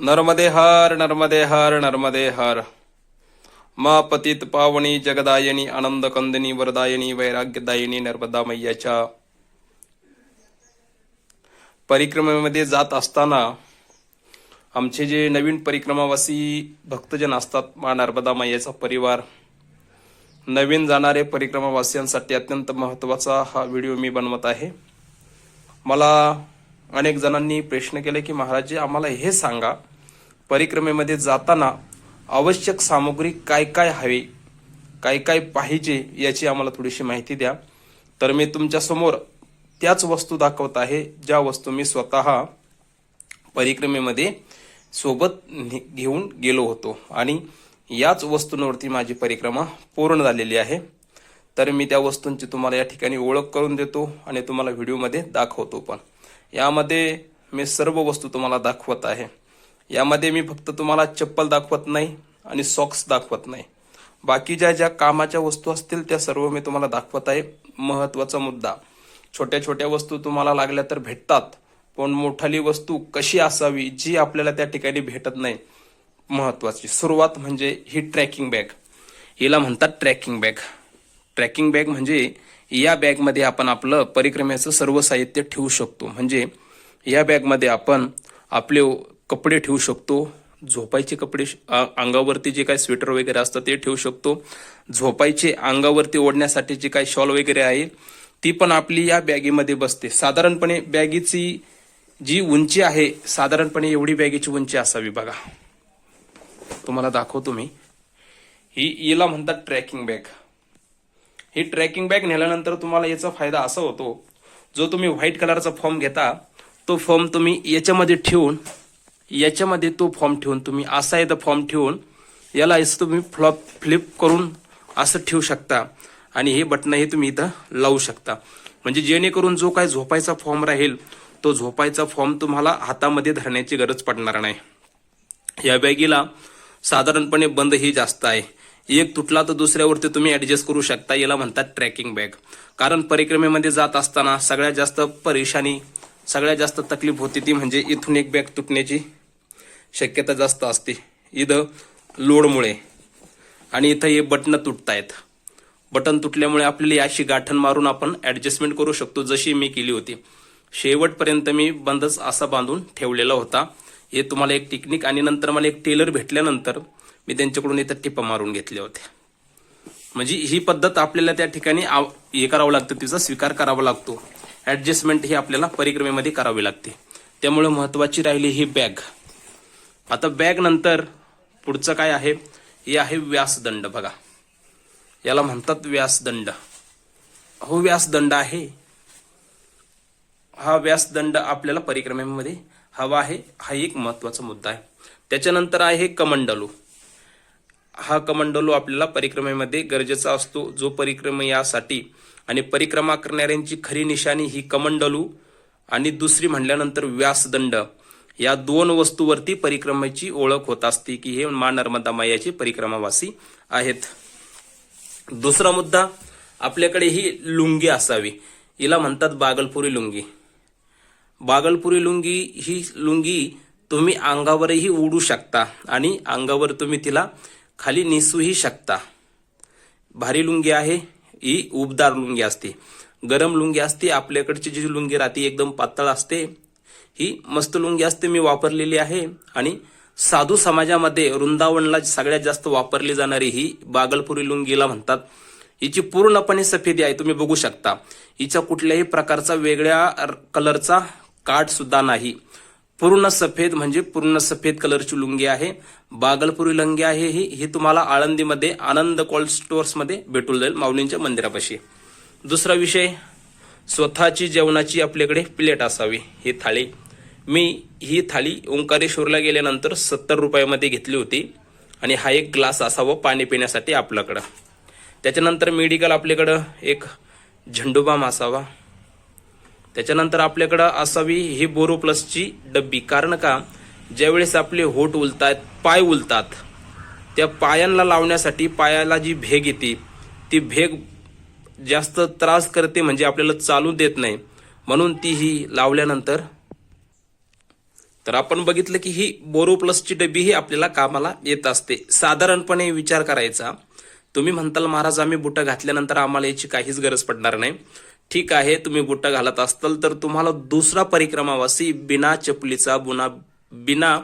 नर्मदे हर नर्मदे हर नर्मदे हर। मा पतित पावणी जगदायनी आनंद कंदनी वरदायनी वैराग्यदायिनी नर्मदा मैयाच्या। परिक्रमेमध्ये जात असताना आमचे जे नवीन परिक्रमावासी भक्तजन असतात मा नर्मदा मैयाचा परिवार नवीन जाणारे परिक्रमावासियांसाठी अत्यंत महत्त्वाचा हा व्हिडिओ मी बनवत आहे. मला अनेक जणांनी प्रश्न केले की महाराज आम्हाला हे सांगा परिक्रमेमध्ये जाताना आवश्यक सामग्री काय काय हवी काय काय पाहिजे याची आम्हाला थोडीशी माहिती द्या. तर मी तुमच्यासमोर त्याच वस्तू दाखवत आहे ज्या वस्तू मी स्वतः परिक्रमेमध्ये सोबत ने- घेऊन गेलो होतो. आणि याच वस्तूंवरती माझी परिक्रमा पूर्ण झालेली आहे. तर मी त्या वस्तूंची तुम्हाला या ठिकाणी ओळख करून देतो आणि तुम्हाला व्हिडिओमध्ये दाखवतो पण. यामध्ये मी सर्व वस्तू तुम्हाला दाखवत आहे. यामध्ये मी फक्त तुम्हाला चप्पल दाखवत नाही आणि सॉक्स दाखवत नाही. बाकी ज्या ज्या कामाच्या वस्तू असतील त्या सर्व मी तुम्हाला दाखवत आहे. महत्त्वाचा मुद्दा. छोट्या छोट्या वस्तू तुम्हाला लागल्या तर भेटतात पण मोठाली वस्तू कशी असावी जी आपल्याला त्या ठिकाणी भेटत नाही महत्वाची सुरुवात म्हणजे ही ट्रॅकिंग बॅग हिला म्हणतात ट्रॅकिंग बॅग ट्रॅकिंग बॅग म्हणजे या बॅगमध्ये आपण आपलं परिक्रमेचं सर्व साहित्य ठेवू शकतो. म्हणजे या बॅगमध्ये आपण आपले कपडे ठेवू शकतो झोपायचे कपडे अंगावरती जे काय स्वेटर वगैरे असतं ते ठेवू शकतो. झोपायचे अंगावरती ओढण्यासाठी जे काय शॉल वगैरे आहे ती पण आपली या बॅगेमध्ये बसते. साधारणपणे बॅगेची जी उंची आहे साधारणपणे एवढी बॅगेची उंची असावी बघा. तुम्हाला दाखवतो मी. ही याला म्हणतात ट्रॅकिंग बॅग. ही ट्रॅकिंग बॅग नेल्यानंतर तुम्हाला याचा फायदा असा होतो जो तुम्ही व्हाईट कलरचा फॉर्म घेता तो फॉर्म तुम्ही याच्यामध्ये ठेवून याच्यामध्ये तो फॉर्म ठेवून तुम्ही असा येतं फॉर्म ठेवून याला असं तुम्ही फ्लॉप फ्लिप करून असं ठेवू शकता. आणि हे बटणं हे तुम्ही इथं लावू शकता. म्हणजे जेणेकरून जो काय झोपायचा फॉर्म राहील तो झोपायचा फॉर्म तुम्हाला हातामध्ये धरण्याची गरज पडणार नाही. या बॅगीला साधारणपणे बंद ही जास्त आहे. एक तुटला तर दुसऱ्यावरती तुम्ही ऍडजस्ट करू शकता. याला म्हणतात ट्रॅकिंग बॅग कारण परिक्रमेमध्ये जात असताना सगळ्यात जास्त परेशानी सगळ्यात जास्त तकलीफ होती ती म्हणजे इथून एक बॅग तुटण्याची शक्यता जास्त असते. इथं लोडमुळे. आणि इथं हे बटणं तुटतायत. बटन तुटल्यामुळे आपल्याला अशी गाठण मारून आपण ॲडजस्टमेंट करू शकतो जशी मी केली होती. शेवटपर्यंत मी बंदच असा बांधून ठेवलेला होता. हे तुम्हाला एक टेक्निक आणि नंतर मला एक टेलर भेटल्यानंतर मी त्यांच्याकडून इथं टिपा मारून घेतल्या होत्या. म्हणजे ही पद्धत आपल्याला त्या ठिकाणी आव- हे करावं लागतं तिचा स्वीकार करावा लागतो. ॲडजस्टमेंट ही आपल्याला परिक्रमेमध्ये करावी लागते. त्यामुळे महत्वाची राहिली ही बॅग आता बॅग नंतर पुढचं काय आहे? हे आहे व्यासदंड बघा. याला म्हणतात व्यासदंड. हो व्यासदंड आहे. हा व्यासदंड आपल्याला परिक्रमेमध्ये हवा आहे. हा एक महत्त्वाचा मुद्दा आहे. त्याच्यानंतर आहे कमंडलू. हा कमंडलू आपल्याला परिक्रमेमध्ये गरजेचा असतो. जो परिक्रम यासाठी आणि परिक्रमा करणाऱ्यांची खरी निशाणी ही कमंडलू आणि दुसरी म्हणल्यानंतर व्यासदंड. या दोन वस्तूवरती परिक्रमेची ओळख होत असते की हे मा नर्मदा मायाचे परिक्रमावासी आहेत. दुसरा मुद्दा आपल्याकडे ही लुंगी असावी. हिला म्हणतात बागलपुरी लुंगी. बागलपुरी लुंगी ही लुंगी तुम्ही अंगावरही उडू शकता आणि अंगावर तुम्ही तिला खाली निसूही शकता. भारी लुंगी आहे ही उबदार लुंगी असते. गरम लुंगी असते आपल्याकडची जी लुंगी राहते एकदम पातळ असते ही मस्त लुंगी असते मी वापरलेली आहे. आणि साधू समाजामध्ये वृंदावनला सगळ्यात जास्त वापरली जाणारी ही बागलपुरी लुंगीला म्हणतात. हिची पूर्णपणे सफेदी आहे तुम्ही बघू शकता. हिचा कुठल्याही प्रकारचा वेगळ्या कलरचा काट सुद्धा नाही. पूर्ण सफेद म्हणजे पूर्ण सफेद कलरची लुंगी आहे. बागलपुरी लुंगी आहे ही ही तुम्हाला आळंदीमध्ये आनंद कोल्ड स्टोअर्समध्ये भेटून जाईल माऊलींच्या मंदिरापाशी. दुसरा विषय स्वतःची जेवणाची आपल्याकडे प्लेट असावी. ही थाळी. मी ही थाळी ओंकारेश्वरला गेल्यानंतर सत्तर रुपयामध्ये घेतली होती आणि हा एक ग्लास असावा पाणी पिण्यासाठी आपल्याकडं. त्याच्यानंतर मेडिकल आपल्याकडं एक झेंडूबाम असावा. त्याच्यानंतर आपल्याकडं असावी ही बोरो प्लसची डब्बी. कारण का? ज्यावेळेस आपले होठ उलतात पाय उलतात त्या पायांना लावण्यासाठी पायाला जी भेग येते ती भेग जास्त त्रास करते म्हणजे आपल्याला चालू देत नाही. म्हणून ती ही लावल्यानंतर तर आपण बघितलं की ही बोरो प्लसची डबी ही आपल्याला कामाला येत असते. साधारणपणे विचार करायचा. तुम्ही म्हणताल महाराज आम्ही बुटं घातल्यानंतर आम्हाला याची काहीच गरज पडणार नाही. ठीक आहे तुम्ही बुटं घालत असताल तर तुम्हाला दुसरा परिक्रमावासी बिना चपलीचा बुना बिना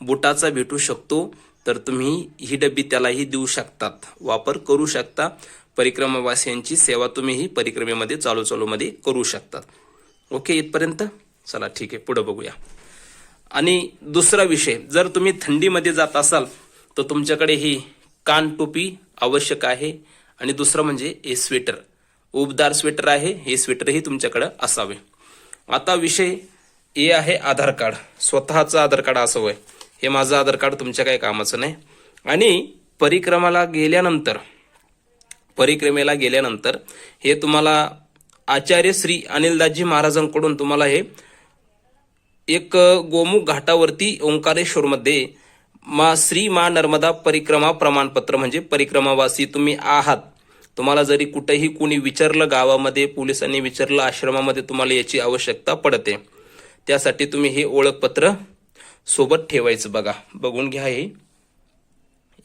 बुटाचा भेटू शकतो. तर तुम्ही ही डबी त्यालाही देऊ शकतात. वापर करू शकता. परिक्रमावासियांची सेवा तुम्ही ही परिक्रमेमध्ये चालू चालूमध्ये करू शकतात. ओके इथपर्यंत? चला ठीक आहे पुढं बघूया. आणि दुसरा विषय जर तुम्ही थंडीमध्ये जात असाल तर तुमच्याकडे ही कान टोपी आवश्यक आहे. आणि दुसरं म्हणजे हे स्वेटर. उबदार स्वेटर आहे हे स्वेटरही तुमच्याकडं असावे. आता विषय हे आहे आधार कार्ड. स्वतःचं आधार कार्ड असावं. आहे हे माझं आधार कार्ड तुमच्या काही कामाचं नाही. आणि परिक्रमाला गेल्यानंतर परिक्रमेला गेल्यानंतर हे तुम्हाला आचार्य श्री अनिलदासजी महाराजांकडून तुम्हाला हे एक गोमुख घाटावरती ओंकारेश्वरमध्ये मा श्री मा नर्मदा परिक्रमा प्रमाणपत्र म्हणजे परिक्रमावासी तुम्ही आहात. तुम्हाला जरी कुठेही कुणी विचारलं गावामध्ये पोलिसांनी विचारलं आश्रमामध्ये तुम्हाला याची आवश्यकता पडते. त्यासाठी तुम्ही हे ओळखपत्र सोबत ठेवायचं बघा. बघून घ्या हे.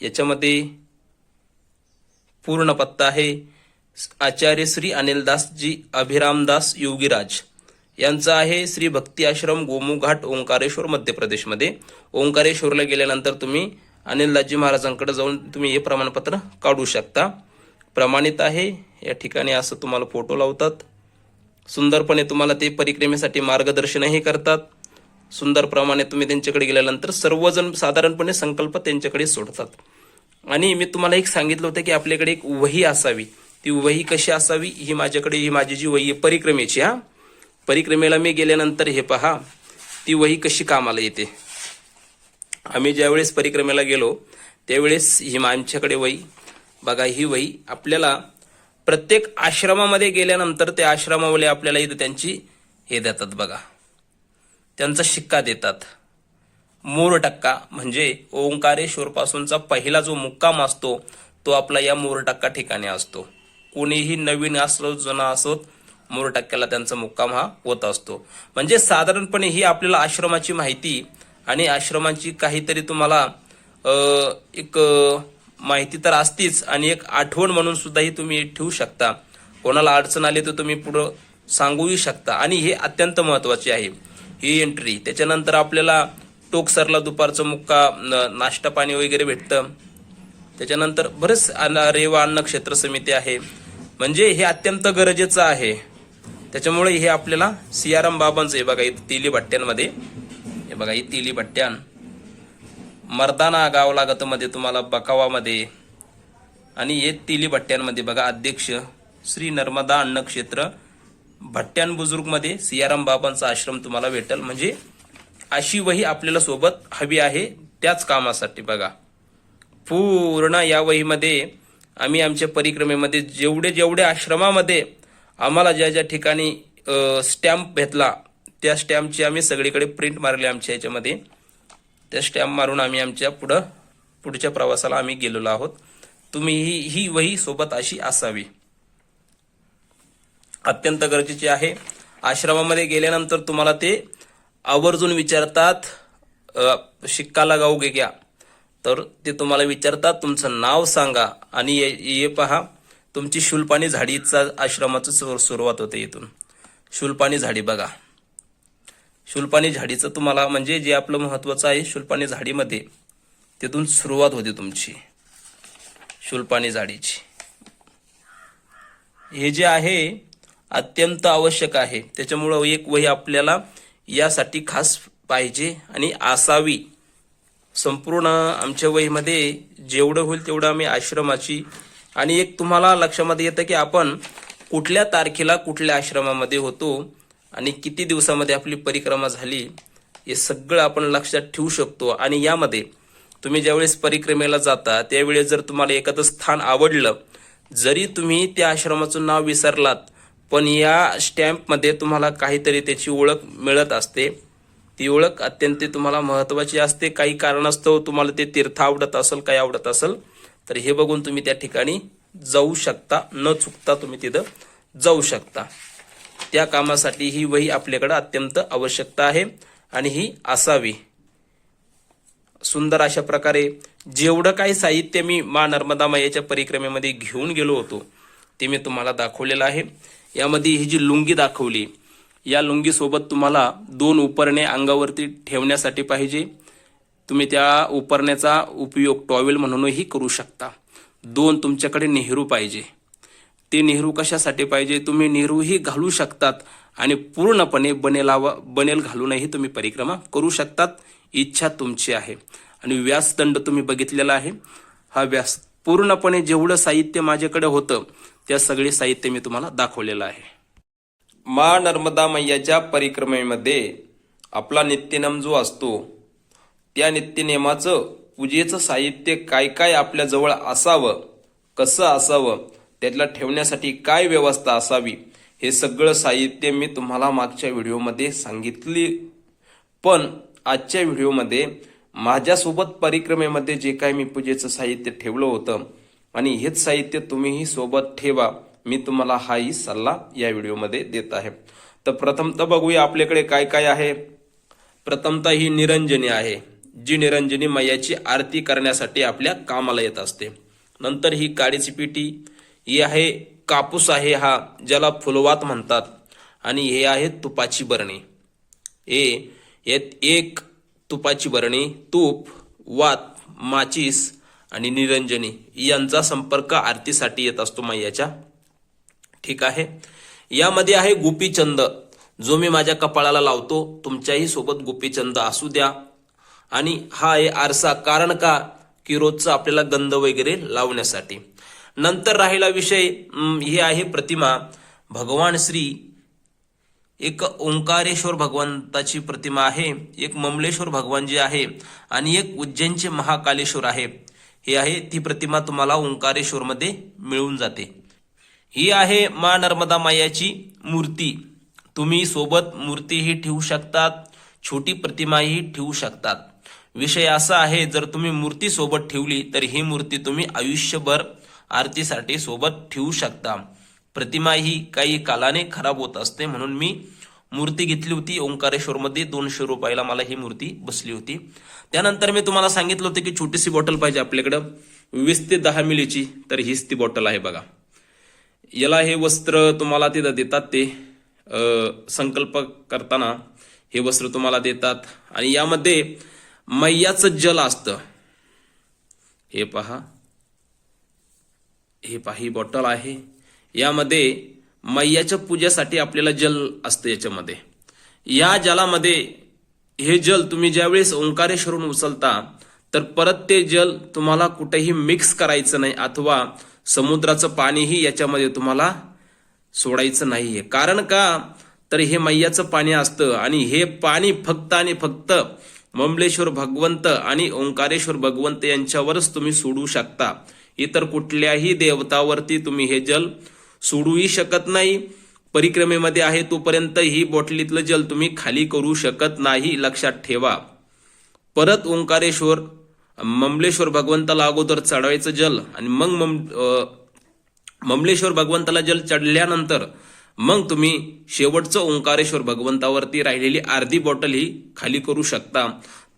याच्यामध्ये पूर्ण पत्ता आहे. आचार्य श्री अनिलदासजी अभिरामदास योगीराज. यांचा आहे श्री भक्ती आश्रम गोमुघाट ओंकारेश्वर मध्य प्रदेशमध्ये. ओंकारेश्वरला गेल्यानंतर तुम्ही अनिलदासजी महाराजांकडे जाऊन तुम्ही हे प्रमाणपत्र काढू शकता. प्रमाणित आहे. या ठिकाणी असं तुम्हाला फोटो लावतात. सुंदरपणे तुम्हाला ते परिक्रमेसाठी मार्गदर्शनही करतात. सुंदर प्रमाणे तुम्ही त्यांच्याकडे गेल्यानंतर सर्वजण साधारणपणे संकल्प त्यांच्याकडे सोडतात. आणि मी तुम्हाला एक सांगितलं होतं की आपल्याकडे एक वही असावी. ती वही कशी असावी? ही माझ्याकडे ही माझी जी वही आहे परिक्रमेची हा. परिक्रमेला मी गेल्यानंतर हे पहा ती वही कशी कामाला येते? आम्ही ज्यावेळेस परिक्रमेला गेलो त्यावेळेस ही आमच्याकडे वही बघा ही वही आपल्याला प्रत्येक आश्रमामध्ये गेल्यानंतर त्या आश्रमावाले आपल्याला इथं त्यांची हे देतात बघा. त्यांचा शिक्का देतात. मोरटक्का म्हणजे ओंकारेश्वरपासूनचा पहिला जो मुक्काम असतो तो आपला या मोरटक्का ठिकाणी असतो. कोणीही नवीन असलो जुना असोत मोरटक्क्याला त्यांचा मुक्काम हा होत असतो. म्हणजे साधारणपणे ही आपल्याला आश्रमाची माहिती आणि आश्रमाची काहीतरी तुम्हाला एक माहिती तर असतीच आणि एक आठवण म्हणून सुद्धाही तुम्ही ठेवू शकता. कोणाला अडचण आली तर तुम्ही पुढं सांगूही शकता. आणि हे अत्यंत महत्त्वाचे आहे. ही एंट्री त्याच्यानंतर आपल्याला टोकसरला दुपारचं मुक्का न- नाश्ता पाणी वगैरे भेटतं. त्याच्यानंतर बरेच अन्न- रेवा अन्न क्षेत्र समिती आहे. म्हणजे हे अत्यंत गरजेचं आहे. त्याच्यामुळे हे आपल्याला सियाराम बाबांचं आहे बघा इथं तिली भट्ट्यांमध्ये. हे बघा ही तिली भट्ट्यान. मर्दाना गाव लागत मध्ये तुम्हाला बकावामध्ये. आणि हे तिली भट्ट्यांमध्ये बघा अध्यक्ष श्री नर्मदा अन्न क्षेत्र भट्ट्यान बुजुर्गमध्ये सियाराम बाबांचा आश्रम तुम्हाला भेटेल. म्हणजे अशी वही आपल्याला सोबत हवी आहे त्याच कामासाठी बघा. पूर्ण या वहीमध्ये आम्ही आमच्या परिक्रमेमध्ये जेवढे जेवढे आश्रमामध्ये आम्हाला ज्या ज्या ठिकाणी स्टॅम्प भेटला त्या स्टॅम्पची आम्ही सगळीकडे प्रिंट मारली आमच्या याच्यामध्ये. त्या स्टॅम्प मारून आम्ही आमच्या पुढं पुढच्या प्रवासाला आम्ही गेलेलो आहोत. तुम्ही ही ही वही सोबत अशी असावी. अत्यंत गरजेचे आहे. आश्रमामध्ये गेल्यानंतर तुम्हाला ते आवर्जून विचारतात शिक्काला शिक्का गे घ्या. तर ते तुम्हाला विचारतात तुमचं नाव सांगा आणि ये ये पहा. तुमची शुल्पाणी झाडीचा आश्रमाचं सुर- सुरुवात होते इथून. शुल्पाणी झाडी बघा. शुल्पाणी झाडीचं तुम्हाला म्हणजे जे आपलं महत्त्वाचं आहे शुल्पाणी झाडीमध्ये तिथून सुरुवात होते तुमची. शुल्पाणी झाडीची. हे जे आहे अत्यंत आवश्यक आहे. त्याच्यामुळं एक वही आपल्याला यासाठी खास पाहिजे आणि असावी. संपूर्ण आमच्या वहीमध्ये जेवढं होईल तेवढं आम्ही आश्रमाची आणि एक तुम्हाला लक्षामध्ये येतं की आपण कुठल्या तारखेला कुठल्या आश्रमामध्ये होतो आणि किती दिवसामध्ये आपली परिक्रमा झाली हे सगळं आपण लक्षात ठेवू शकतो. आणि यामध्ये तुम्ही ज्यावेळेस परिक्रमेला जाता त्यावेळेस जर तुम्हाला एखादं स्थान आवडलं जरी तुम्ही त्या आश्रमाचं नाव विसरलात पण या स्टॅम्पमध्ये तुम्हाला काहीतरी त्याची ओळख मिळत असते. ती ओळख अत्यंत तुम्हाला महत्वाची असते. काही कारणास्तव तुम्हाला ते तीर्थ आवडत असेल काही आवडत असेल तर हे बघून तुम्ही त्या ठिकाणी जाऊ शकता. न चुकता तुम्ही तिथं जाऊ शकता. त्या कामासाठी ही वही आपल्याकडं अत्यंत आवश्यकता आहे आणि ही असावी. सुंदर अशा प्रकारे जेवढं काही साहित्य मी मा नर्मदा मायाच्या परिक्रमेमध्ये घेऊन गेलो होतो ते मी तुम्हाला दाखवलेलं आहे. यामध्ये ही जी लुंगी दाखवली या लुंगीसोबत तुम्हाला दोन उपरणे अंगावरती ठेवण्यासाठी पाहिजे. तुम्ही त्या उपरण्याचा उपयोग टॉवेल म्हणूनही करू शकता. दोन तुमच्याकडे नेहरू पाहिजे. ते नेहरू कशासाठी पाहिजे? तुम्ही नेहरूही घालू शकतात आणि पूर्णपणे बनेलावा बनेल घालूनही तुम्ही परिक्रमा करू शकतात. इच्छा तुमची आहे. आणि व्यासदंड तुम्ही बघितलेला आहे. हा व्यास पूर्णपणे जेवढं साहित्य माझ्याकडे होतं त्या सगळे साहित्य मी तुम्हाला दाखवलेलं आहे. मा नर्मदा मैयाच्या परिक्रमेमध्ये आपला नित्यनेम जो असतो त्या नित्यनेमाचं पूजेचं साहित्य काय काय आपल्याजवळ असावं कसं असावं त्यातला ठेवण्यासाठी काय व्यवस्था असावी हे सगळं साहित्य मी तुम्हाला मागच्या व्हिडिओमध्ये सांगितली. पण आजच्या व्हिडिओमध्ये माझ्यासोबत परिक्रमेमध्ये जे काय मी पूजेचं साहित्य ठेवलं होतं आणि हेच साहित्य तुम्हीही सोबत ठेवा. मी तुम्हाला हाही सल्ला या व्हिडिओमध्ये देत आहे. तर प्रथमतः बघूया आपल्याकडे काय काय आहे. प्रथमतः ही निरंजनी आहे जी निरंजनी मैयाची आरती करण्यासाठी आपल्या कामाला येत असते. नंतर ही काडीची पिटी ही आहे कापूस आहे हा ज्याला फुलवात म्हणतात. आणि हे आहे तुपाची बरणी. हे यात एक तुपाची बरणी तूप वात माचीस आणि निरंजनी यांचा संपर्क आरतीसाठी येत असतो मैयाच्या. ठीक आहे? यामध्ये आहे गुपीचंद. जो मी माझ्या कपाळाला लावतो तुमच्याही सोबत गुपीचंद असू द्या. आणि हा आहे आरसा. कारण का? की रोजचा आपल्याला गंध वगैरे लावण्यासाठी. नंतर राहिला विषय हे ही आहे प्रतिमा. भगवान श्री एक ओंकारेश्वर भगवंताची प्रतिमा आहे. एक ममलेश्वर भगवान जी आहे. आणि एक उज्जैनचे महाकालेश्वर आहे. हे आहे ती प्रतिमा तुम्हाला ओंकारेश्वर मध्ये मिळून जाते. ही आहे मा नर्मदा मायाची मूर्ती. तुम्ही सोबत मूर्तीही ठेवू शकतात छोटी प्रतिमाही ठेवू शकतात. विषय असा आहे जर तुम्ही मूर्ती सोबत ठेवली तर ही मूर्ती तुम्ही आयुष्यभर आरतीसाठी सोबत ठेवू शकता. प्रतिमा ही काही कालाने खराब होत असते म्हणून मी मूर्ती घेतली होती ओंकारेश्वरमध्ये दोनशे रुपयाला मला ही मूर्ती बसली होती. त्यानंतर मी तुम्हाला सांगितलं होतं की छोटीशी बॉटल पाहिजे आपल्याकडं. वीस ते दहा मिलीची तर हीच ती बॉटल आहे बघा. याला हे वस्त्र तुम्हाला तिथं देतात ते संकल्प करताना हे वस्त्र तुम्हाला देतात. आणि यामध्ये मैयाचं जल असतं. हे पहा. हे पहा ही बॉटल आहे. यामध्ये मैयाच्या पूजेसाठी आपल्याला जल असतं याच्यामध्ये. या जलामध्ये हे जल तुम्ही ज्यावेळेस ओंकारेश्वरून उचलता तर परत ते जल तुम्हाला कुठेही मिक्स करायचं नाही अथवा समुद्राचं पाणीही याच्यामध्ये तुम्हाला सोडायचं नाही आहे कारण का? तर हे मैयाचं पाणी असतं आणि हे पाणी फक्त आणि फक्त ममलेश्वर भगवंत आणि ओंकारेश्वर भगवंत यांच्यावरच तुम्ही सोडू शकता. इतर कुठल्याही देवतावरती तुम्ही हे जल सोडूही शकत नाही. परिक्रमेमध्ये आहे तोपर्यंत ही बॉटलीतलं जल तुम्ही खाली करू शकत नाही लक्षात ठेवा. परत ओंकारेश्वर ममलेश्वर भगवंताला अगोदर चढवायचं जल आणि मग मम ममलेश्वर भगवंताला जल चढल्यानंतर मग तुम्ही शेवटचं ओंकारेश्वर भगवंतावरती राहिलेली अर्धी बॉटल ही खाली करू शकता.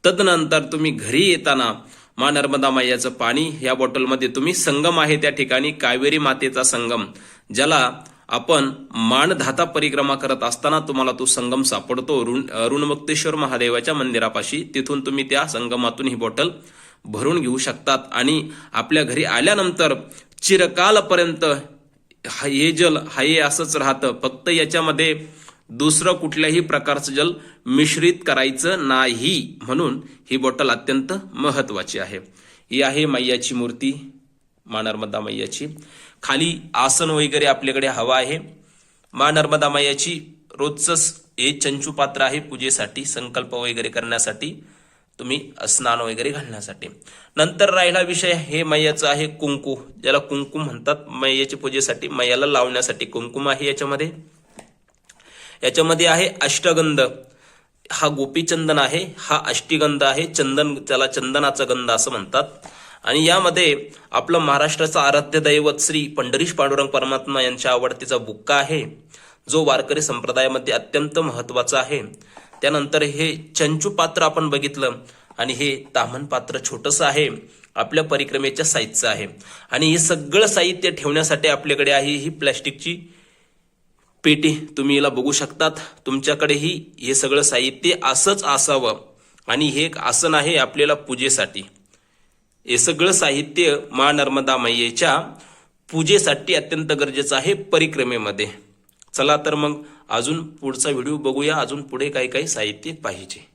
तदनंतर तुम्ही घरी येताना मा नर्मदा मायाचं पाणी या बॉटलमध्ये तुम्ही संगम आहे त्या ठिकाणी कावेरी मातेचा संगम. ज्याला आपण मानधाता परिक्रमा करत असताना तुम्हाला तो संगम सापडतो. ऋण ऋणमुक्तेश्वर महादेवाच्या मंदिरापाशी. तिथून तुम्ही त्या संगमातून ही बॉटल भरून घेऊ शकतात. आणि आपल्या घरी आल्यानंतर चिरकालपर्यंत हे जल हे असंच राहतं. फक्त याच्यामध्ये दुसरं कुठल्याही प्रकारचं जल मिश्रित करायचं नाही म्हणून ही बॉटल अत्यंत महत्वाची आहे. ही आहे मैयाची मूर्ती मा नर्मदा मैयाची. खाली आसन वगैरे आपल्याकडे हवा आहे. मा नर्मदा मैयाची रोजचंच हे चंचू पात्र आहे पूजेसाठी संकल्प वगैरे करण्यासाठी. तुम्ही स्नान वगैरे घालण्यासाठी. नंतर राहिला विषय हे मैयाचं आहे कुंकू. ज्याला कुंकुम म्हणतात. मैयाच्या पूजेसाठी मैयाला लावण्यासाठी कुंकुम आहे याच्यामध्ये. याच्यामध्ये आहे अष्टगंध. हा गोपीचंदन आहे. हा अष्टीगंध आहे. चंदन त्याला चंदनाचा गंध असं म्हणतात. आणि यामध्ये आपलं महाराष्ट्राचं आराध्य दैवत श्री पंढरीश पांडुरंग परमात्मा यांच्या आवडतीचा बुक्का आहे. जो वारकरी संप्रदायामध्ये अत्यंत महत्त्वाचा आहे. त्यानंतर हे चंचू पात्र आपण बघितलं आणि हे तामन पात्र छोटंसं आहे. आपल्या परिक्रमेच्या साईजचं आहे. आणि हे सगळं साहित्य ठेवण्यासाठी आपल्याकडे आहे ही प्लॅस्टिकची पेटी. तुम्ही याला बघू शकतात. तुमच्याकडेही हे सगळं साहित्य असंच असावं. आणि हे एक आसन आहे आपल्याला पूजेसाठी. हे सगळं साहित्य मा नर्मदा मैयेच्या पूजेसाठी अत्यंत गरजेचं आहे परिक्रमेमध्ये. चला तर मग अजून पुढचा व्हिडिओ बघूया. अजून पुढे काही काही साहित्य पाहिजे.